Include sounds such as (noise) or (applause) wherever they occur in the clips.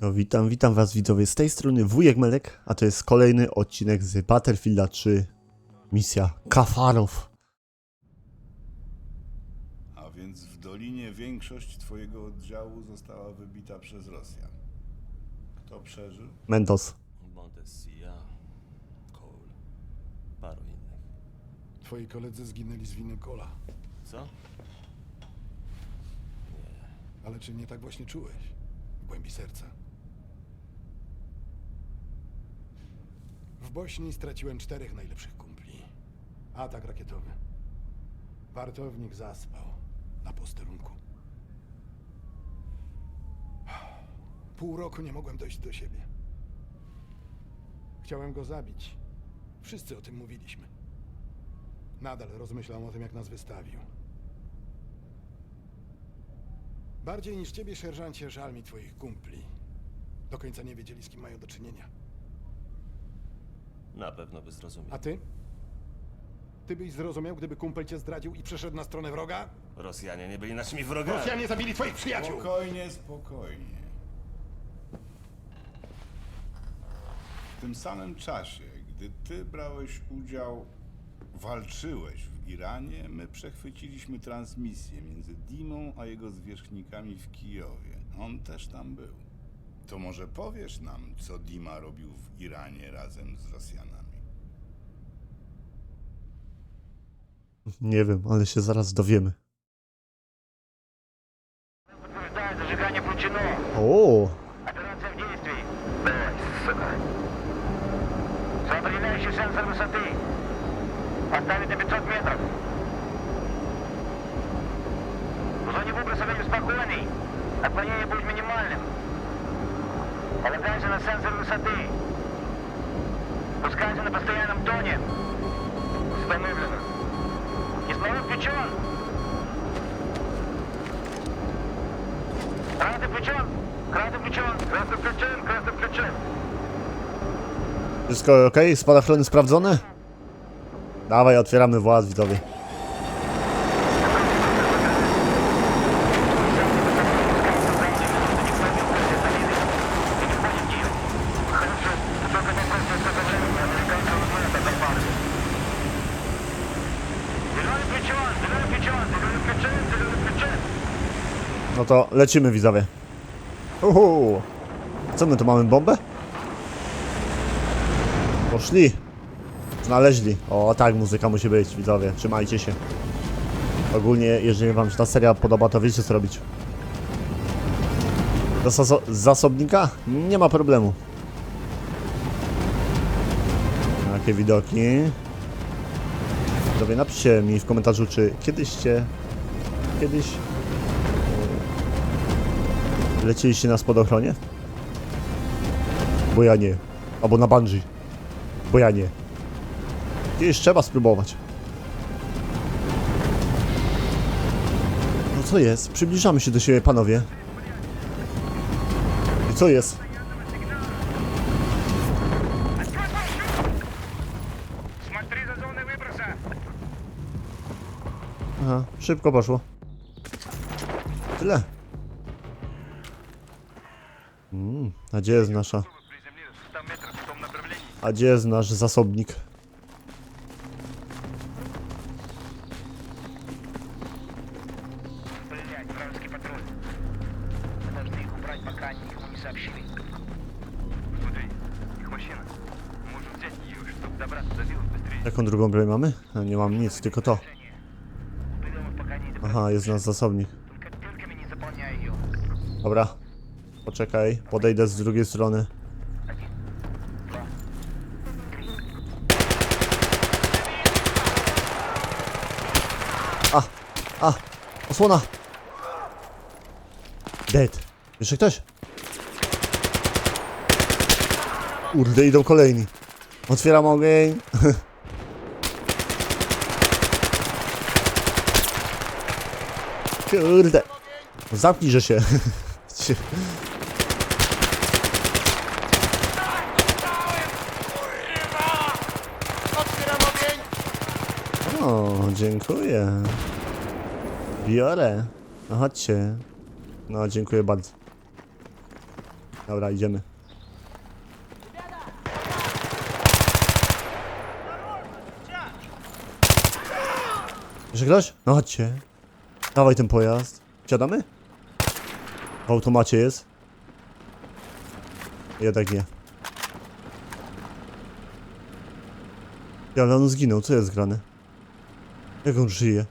No, witam, witam was widzowie z tej strony Wujek Melek, a to jest kolejny odcinek z Battlefielda 3 misja Kafarów. A więc w Dolinie większość twojego oddziału została wybita przez Rosjan. Kto przeżył? Mentos. Montessia, Cole, paru innych. Twoi koledzy zginęli z winy kola. Co? Ale czy nie tak właśnie czułeś? W głębi serca. W Bośni straciłem czterech najlepszych kumpli. Atak rakietowy. Wartownik zaspał na posterunku. Pół roku nie mogłem dojść do siebie. Chciałem go zabić. Wszyscy o tym mówiliśmy. Nadal rozmyślam o tym, jak nas wystawił. Bardziej niż ciebie, sierżancie, żal mi twoich kumpli. Do końca nie wiedzieli, z kim mają do czynienia. Na pewno by zrozumiał. A ty? Ty byś zrozumiał, gdyby kumpel cię zdradził i przeszedł na stronę wroga? Rosjanie nie byli naszymi wrogami. Rosjanie zabili twoich przyjaciół! Spokojnie, spokojnie. W tym samym czasie, gdy ty brałeś udział, walczyłeś w Iranie, my przechwyciliśmy transmisję między Dimą a jego zwierzchnikami w Kijowie. On też tam był. To może powiesz nam, co Dima robił w Iranie razem z Rosjanami? Nie wiem, ale się zaraz dowiemy. Подтверждаю, зажигание включено. O, Операция в действии. Блядь, сука. Определяющий сенсор высоты. Поставить на 500 метров. В зоне выброса время спокойный. Отклонение будет минимальным. Полагайся на сенсор высоты. Пускайся на постоянном тоне. Установлено. Кислород включен. Красный включен. Красный включен. Красный включен. Красный включен. wszystko ok? Spadochrony sprawdzone? Dawaj, otwieramy właz widzowie. No to lecimy widzowie. Uhu. Co my tu mamy, bombę? Poszli. Znaleźli. O, tak muzyka musi być, widzowie. Trzymajcie się. Ogólnie, jeżeli wam się ta seria podoba, to wiecie co robić. Zasobnika? Nie ma problemu. Jakie widoki. Widzowie, napiszcie mi w komentarzu, czy kiedyście... Kiedyś Lecieliście na spadochronie? Bo ja nie. Albo na bungee. Bo ja nie. Kiedyś trzeba spróbować. No co jest? Przybliżamy się do siebie, panowie. I co jest? Aha, szybko poszło. Tyle. Mm, a gdzie jest nasza? A gdzie jest nasz zasobnik? Jaką drugą broń mamy? No, nie mam nic, tylko to. Aha, jest nasz zasobnik. Dobra, Poczekaj, podejdę z drugiej strony. A, a, osłona! Dead. Jeszcze ktoś? Kurde, idą kolejni. Otwieram ogień. (laughs) Kurde. Zamknijże się. (laughs) dziękuję. Biorę. No chodźcie. No, dziękuję bardzo. Dobra, idziemy. Jeszcze ktoś? No chodźcie. Dawaj ten pojazd. Wsiadamy? W automacie jest. Jednak nie. Ja, ale on zginął, co jest grane? Jak on żyje?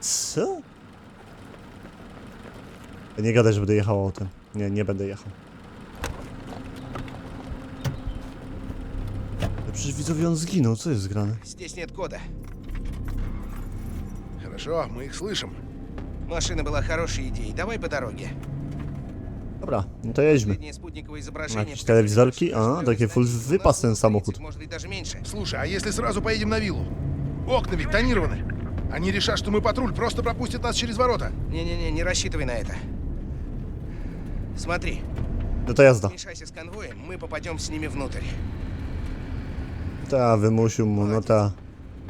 Co? Ja nie gadaj, że będę jechał autem. Nie, nie będę jechał. Ja przecież widzowie on zginął, co jest grane? Здесь нет кода. Хорошо, мы их слышим. Машина была хорошей идеей. Давай по dorogie. Dobra, no to jedźmy. Последнее спутниковое изображение... Jakieś telewizorki? A, taki full wypas ten samochód. Может быть, даже меньше. Слушай, а если сразу поедем на виллу? Окна ведь тонированы. Они решат, что мы патруль, просто пропустят нас через ворота. Не-не-не, не рассчитывай на это. Смотри, to jazda. мешайся с конвоем, мы попадем с ними внутрь. Ta, wymusił mu, no ta,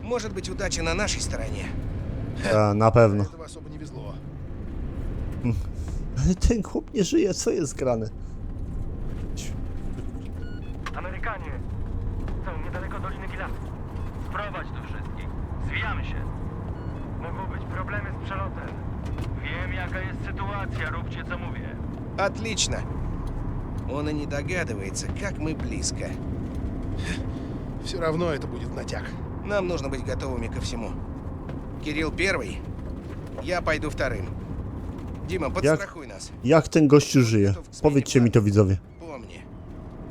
Может быть, удача на нашей stороnie. ta, na pewno. Этого особо не везло. Ale ten chłop nie żyje, co jest grane? Отлично. Он и не догадывается, как мы близко. Все равно это будет натяг. Нам нужно быть готовыми ко всему. Кирилл первый, я пойду вторым. Дима, подстрахуй нас. Jak ten gościu żyje? Powiedzcie mi to widzowie. Помни,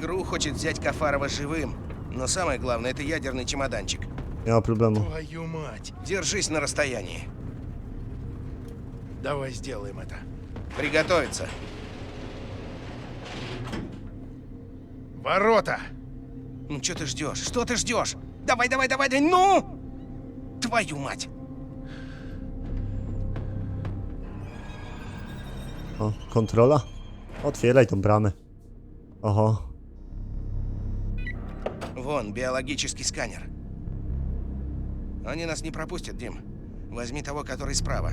Гру хочет взять Кафарова живым, но самое главное это ядерный чемоданчик. Nie ma problemu. Твою мать. Держись на расстоянии. Давай сделаем это. Приготовиться. Ворота! Ну что ты ждешь? Что ты ждешь? Давай, давай, давай, давай, ну! Твою мать! O, kontrola? Otwieraj tą bramę. Oho. Вон, биологический сканер. Они нас не пропустят, Дим. Возьми того, который справа.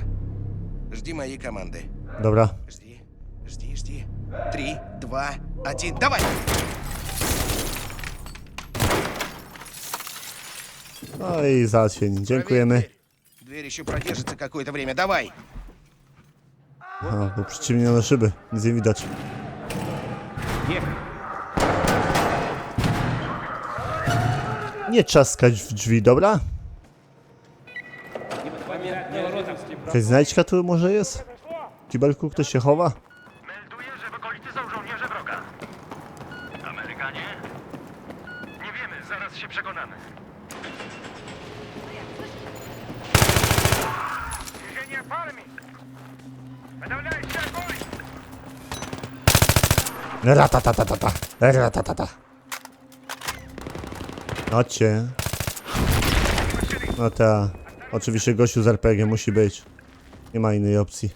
Жди моей команды. Dobra. Жди, жди, жди. Три, два, один, давай! No i załatwieni. Dziękujemy. Дверь еще продержится какое-то время, давай! Aha, bo przyciemnione szyby. Nic nie widać. Nie czaskać w drzwi, dobra? Jakaś znajdźka tu może jest? W kibelku ktoś się chowa? Ratatatata. Ratatata. Chodźcie. No ta. Oczywiście gościu z RPG musi być. Nie ma innej opcji.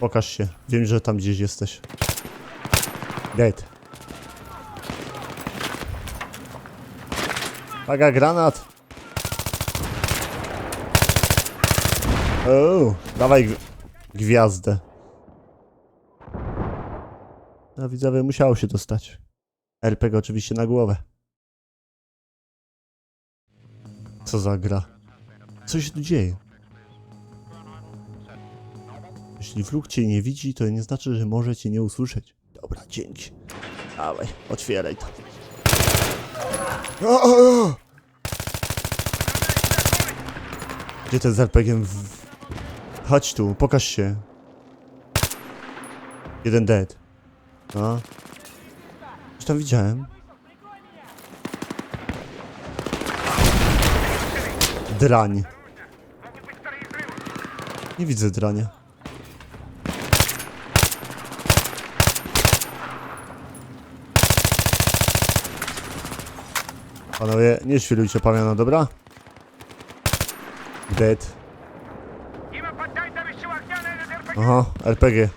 Pokaż się. Wiem, że tam gdzieś jesteś. Gate. Uwaga, granat! O, dawaj gwiazdę. No widzowie, musiało się to stać. RPG oczywiście na głowę. Co za gra? Co się tu dzieje? Jeśli wróg cię nie widzi, to nie znaczy, że może cię nie usłyszeć. Dobra, dzięki. Dawaj, otwieraj to. Gdzie ten z RPG-iem w... Chodź tu, pokaż się. Jeden dead. No. Już tam widziałem. Drań. Nie widzę drania. Panowie, nie świrujcie pamięta, dobra? Dead. Aha, RPG.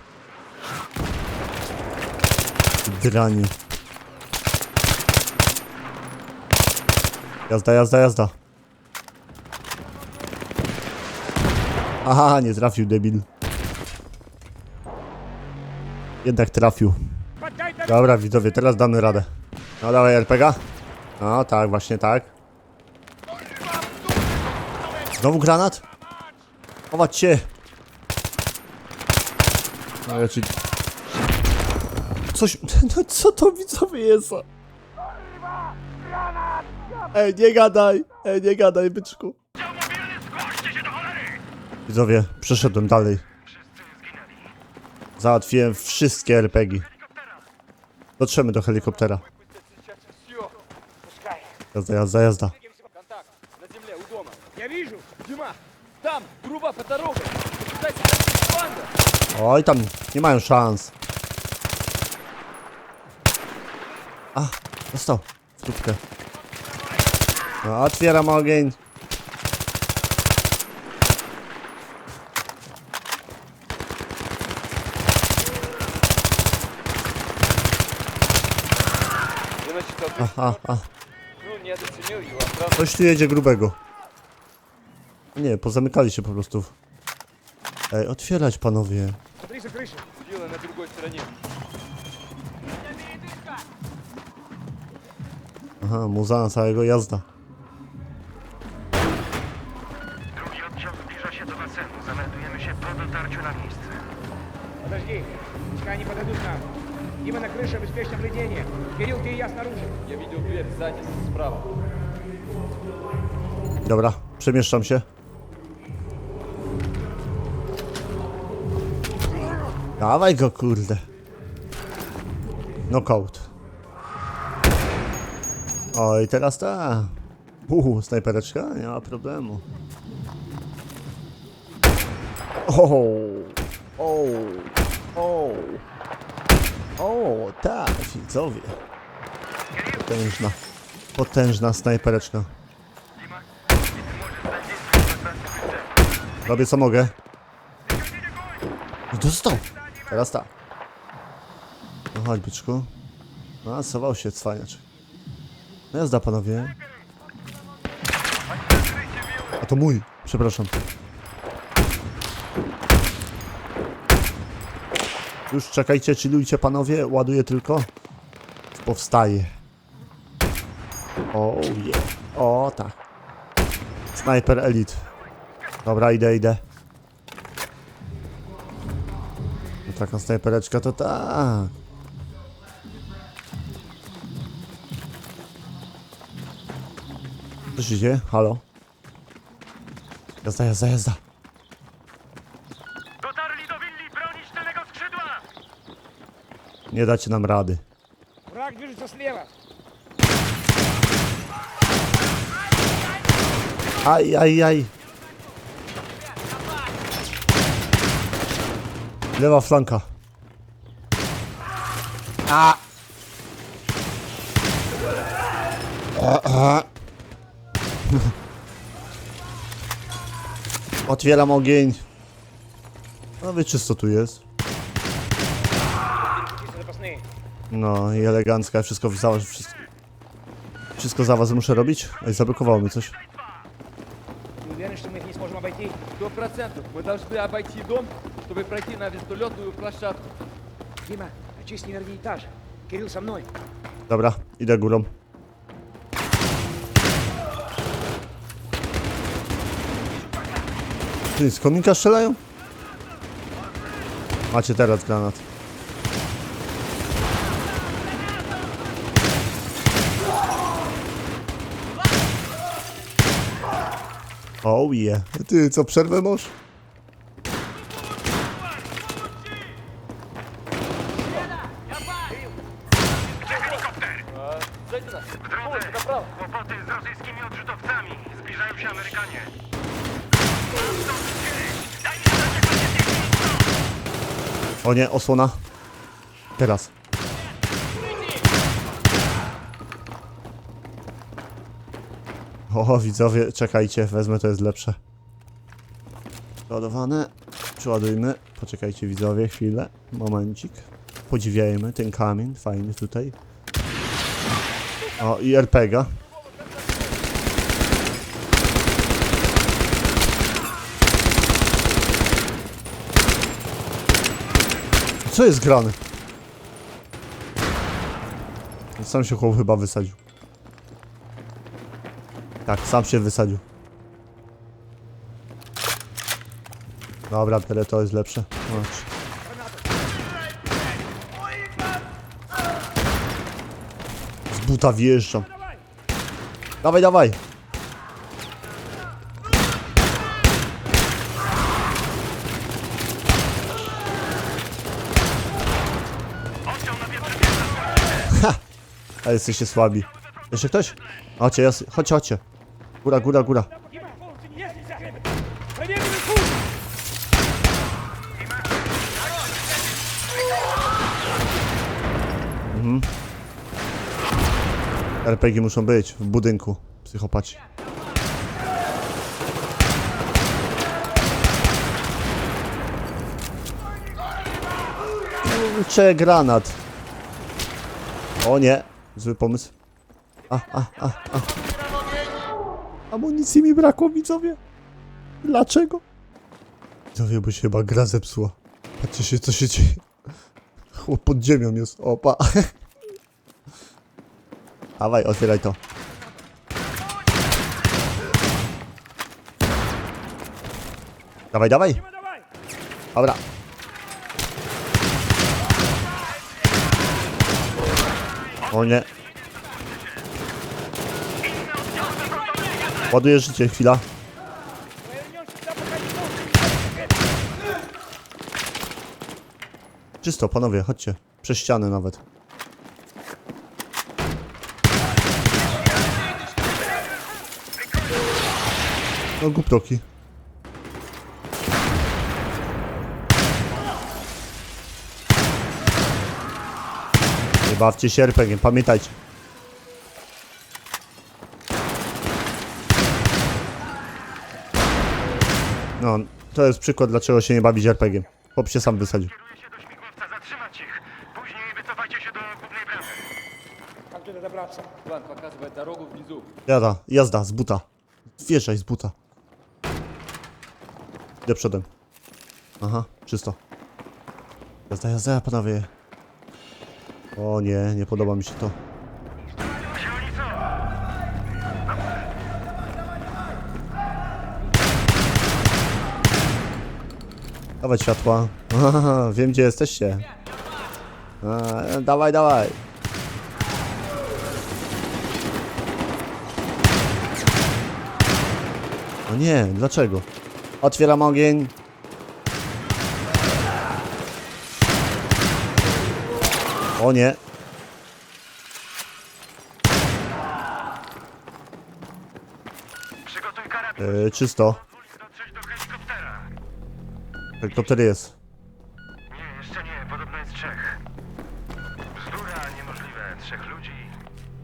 Drani. Jazda, jazda, jazda. Aha, nie trafił debil. Jednak trafił. Dobra widzowie, teraz damy radę. No dawaj RPG. No tak, właśnie tak. Znowu granat? Chować się! No ja ci... Coś... (laughs) No co to widzowie jest? Ej, nie gadaj! Ej, nie gadaj, byczku. Widzowie, przeszedłem dalej. Załatwiłem wszystkie RPG. Dotrzemy do helikoptera. Jazda, jazda, jazda. Контакт. На земле, у дома. Я вижу. Дима, там, труба по дороге. Кстати, банда. Oj, tam nie mają szans. A, dostał w tubkę. No, otwieram ogień. Aha, aha. Coś tu jedzie grubego. Nie, pozamykali się po prostu. Ej, otwierać panowie. Смотри за крышей. Дело на другой стороне. Aha, muza na całego jazda. Drugi oddział zbliża się do basenu. Zameldujemy się po dotarciu na miejsce. Подожди, пускай они подойдут к нам. Дима на крыше, обеспечь наблюдение. Кирилл, ты и я снаружи. Я видел дверь сзади, справа. Dobra, przemieszczam się. Dawaj go, kurde. Knockout. Oj, teraz ta. Uhu, snajpereczka? Nie ma problemu. O, o, o, o, tak, widzowie. Potężna, potężna snajpereczka. Robię co mogę. Dostał. Teraz tak. No chodź, byczku. No, sował się cwaniacz. No jazda, panowie. A to mój. Przepraszam. Już czekajcie, chillujcie, panowie. Ładuję tylko. Powstaje. O, je. O, tak. Sniper Elite. Dobra, idę, idę. taka snajpereczka to tak. Co się dzieje? Halo? Jazda, jazda, jazda. Dotarli do willi, bronić tylnego skrzydła! Nie dacie nam rady. Враг движется слева. Aj, aj, aj. Lewa flanka. A. (laughs) A, a. Otwieram ogień. No wiecie co tu jest. Чисто запасные. No i elegancka, wszystko za wszystko. Wszystko za was muszę robić? Ej, zablokowało mi coś. Ты уверен, что мы их не сможем обойти? Сто процентов. Мы должны обойти дом, чтобы пройти на вертолетную площадку. Дима, очисти верхний этаж. Кирилл со мной. Dobra, idę górą. Ty, z kominka strzelają? Macie teraz granat. Oh yeah. Ty, co, przerwę masz? Wtrącę! Kłopoty z rosyjskimi odrzutowcami. Zbliżają się Amerykanie. O nie, osłona. Teraz. O, widzowie, czekajcie, wezmę, to jest lepsze. Ładowane. Przeładujmy. Poczekajcie, widzowie, chwilę. Momencik. Podziwiajmy ten kamień, fajny tutaj. O, i RPGa. Co jest grane? Sam się chłop chyba wysadził. Tak, sam się wysadził. Dobra, biorę to jest lepsze. buta wjeżdżam. Dawaj, dawaj. Ha! A jesteście słabi. Jeszcze ktoś? Chodźcie, jas... chodźcie, chodźcie. Góra, góra, góra. Mhm. RPG muszą być w budynku. Psychopaci. Kurczę, granat. O nie, zły pomysł. A, a, a, a. Amunicji mi brakło, widzowie. Dlaczego? Widzowie, bo się chyba gra zepsuła. Patrzcie co się dzieje. Chłop pod ziemią jest. Opa. Dawaj, otwieraj to. Dawaj, dawaj. Dobra. O nie. Ładujesz życie, chwila. Czysto, panowie, chodźcie. Przez ścianę nawet. No głuptoki. Nie bawcie się RPG, pamiętajcie. No, to jest przykład, dlaczego się nie bawić RPG. Chłop się sam wysadził. Kieruje się do śmigłowca, zatrzymać ich. Później wycofajcie się do głównej bramy. Как туда добраться? План показывает дорогу внизу. Jada, jazda, z buta. Wjeżdżaj z buta. Idę przodem. Aha, czysto. Jazda, jazda, panowie. O nie, nie podoba mi się to. Dawać światła. Wiem gdzie jesteście. Dawaj, dawaj. O nie, dlaczego? Otwieram ogień. O nie. Przygotuj karabin. Yy, czysto. Pozwól dotrzeć do helikoptera. Helikopter jest. Nie, jeszcze nie. Podobno jest trzech. Bzdura niemożliwe. Trzech ludzi.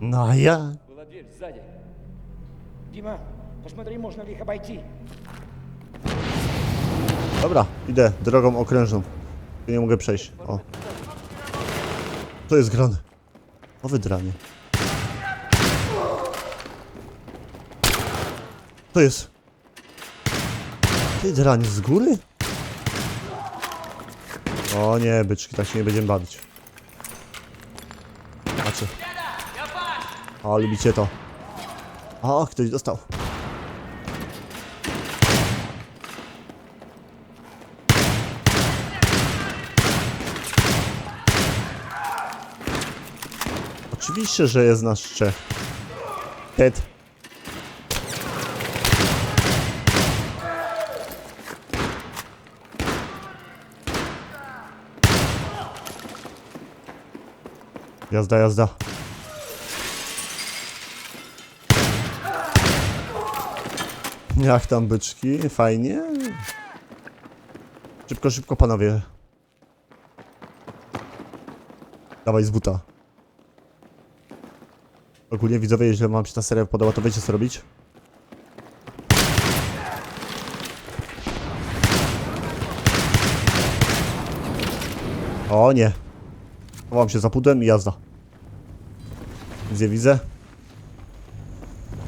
No a ja. Была дверь сзади. Дима, посмотри, можно ли их обойти. Dobra, idę drogą okrężną. Nie mogę przejść. O. To jest grane. O wydranie. To jest. Ty dranie z góry? O nie, byczki, tak się nie będziemy bawić. Macie. O, lubicie to. O, ktoś dostał. Oczywiście, że jest nasz Czech. Ted. Jazda, jazda. Jak tam byczki? Fajnie. Szybko, szybko panowie. Dawaj z buta. Ogólnie widzowie, jeżeli wam się ta seria podoba, to wiecie co robić? O nie. Chowam się za pudłem i jazda. Nie widzę.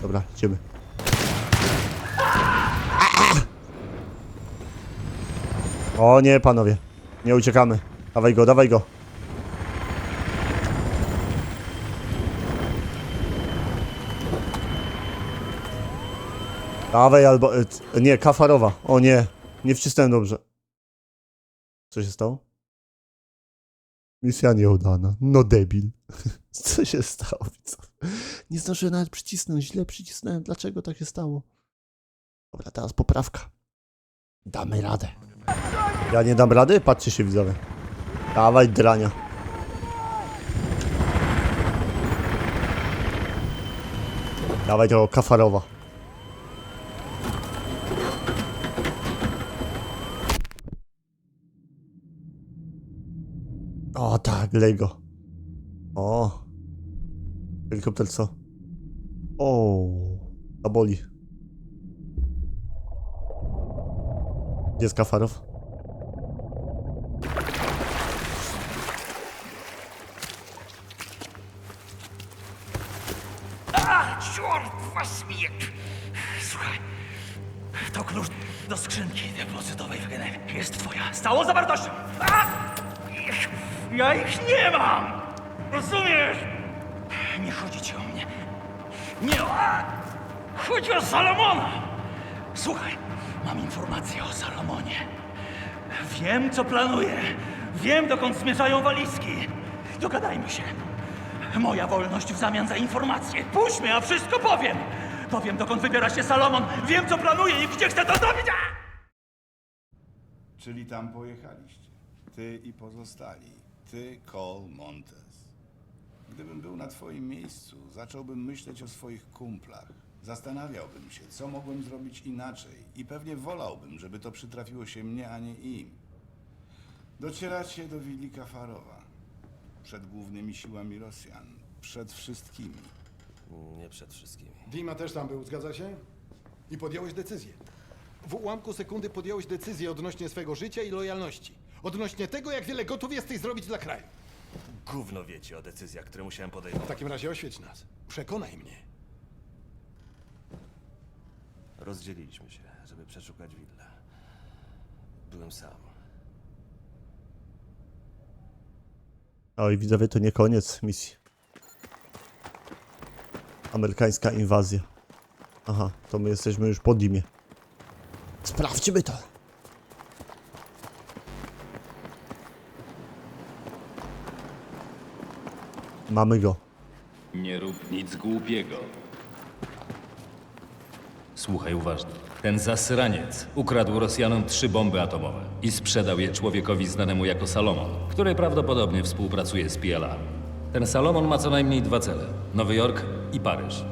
Dobra, idziemy. O nie, panowie. Nie uciekamy. Dawaj go, dawaj go. Dawaj albo... e, Nie, kafarowa. O nie. Nie wcisnąłem dobrze. Co się stało? Misja nieudana. No debil. (laughs) Co się stało? Nie zdążyłem nawet przycisnąć. Źle przycisnąłem. Dlaczego tak się stało? Dobra, teraz poprawka. Damy radę. Ja nie dam rady? Patrzcie się widzowie. Dawaj drania. Dawaj tego kafarowa. O tak, Lego. O. Helikopter co? O. A boli. Gdzie jest Kafarow? A, czort was! Słuchaj, to klucz do skrzynki depozytowej w Genewie. Jest twoja. Stało zawartością! A! Ja ich nie mam! Rozumiesz? Nie chodzi ci o mnie. Nie o... Chodzi o Salomona! Słuchaj, mam informację o Salomonie. Wiem, co planuje. Wiem, dokąd zmierzają walizki. Dogadajmy się. Moja wolność w zamian za informację. Puść mnie, a wszystko powiem. Powiem, dokąd wybiera się Salomon. Wiem, co planuje i gdzie chce to zrobić. A! Czyli tam pojechaliście. Ty i pozostali. Ty, Cole Montes. Gdybym był na twoim miejscu, zacząłbym myśleć o swoich kumplach. Zastanawiałbym się, co mogłem zrobić inaczej i pewnie wolałbym, żeby to przytrafiło się mnie, a nie im. Docieracie do willi Kafarowa. Przed głównymi siłami Rosjan. Przed wszystkimi. Nie przed wszystkimi. Dima też tam był, zgadza się? I podjąłeś decyzję. W ułamku sekundy podjąłeś decyzję odnośnie swego życia i lojalności. Odnośnie tego, jak wiele gotów jesteś zrobić dla kraju. Gówno wiecie o decyzjach, które musiałem W podejmować. takim razie oświeć nas. Przekonaj mnie. Rozdzieliliśmy się, żeby przeszukać willę. Byłem sam. Oj, widzowie, to nie koniec misji. Amerykańska inwazja. Aha, to my jesteśmy już po Dimie. Sprawdźmy to. Mamy go. Nie rób nic głupiego. Słuchaj uważnie. Ten zasraniec ukradł Rosjanom trzy bomby atomowe i sprzedał je człowiekowi znanemu jako Salomon, który prawdopodobnie współpracuje z PLA. Ten Salomon ma co najmniej dwa cele: Nowy Jork i Paryż.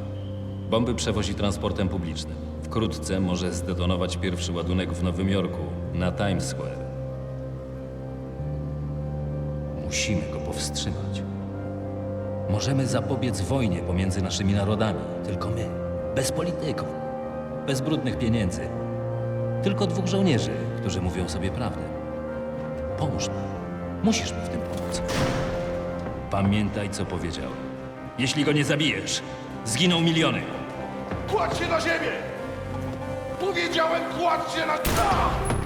Bomby przewozi transportem publicznym. Wkrótce może zdetonować pierwszy ładunek w Nowym Jorku, na Times Square. Musimy go powstrzymać. Możemy zapobiec wojnie pomiędzy naszymi narodami. Tylko my. Bez polityków. Bez brudnych pieniędzy. Tylko dwóch żołnierzy, którzy mówią sobie prawdę. Pomóż mi. Musisz mi w tym pomóc. Pamiętaj, co powiedziałem. Jeśli go nie zabijesz, zginą miliony. Kładź się na ziemię! Powiedziałem, kładź się na... Pamiętaj.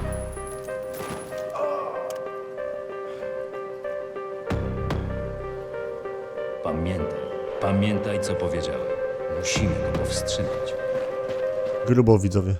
Pamiętaj, co powiedziałem. Musimy go powstrzymać. Grubo, widzowie.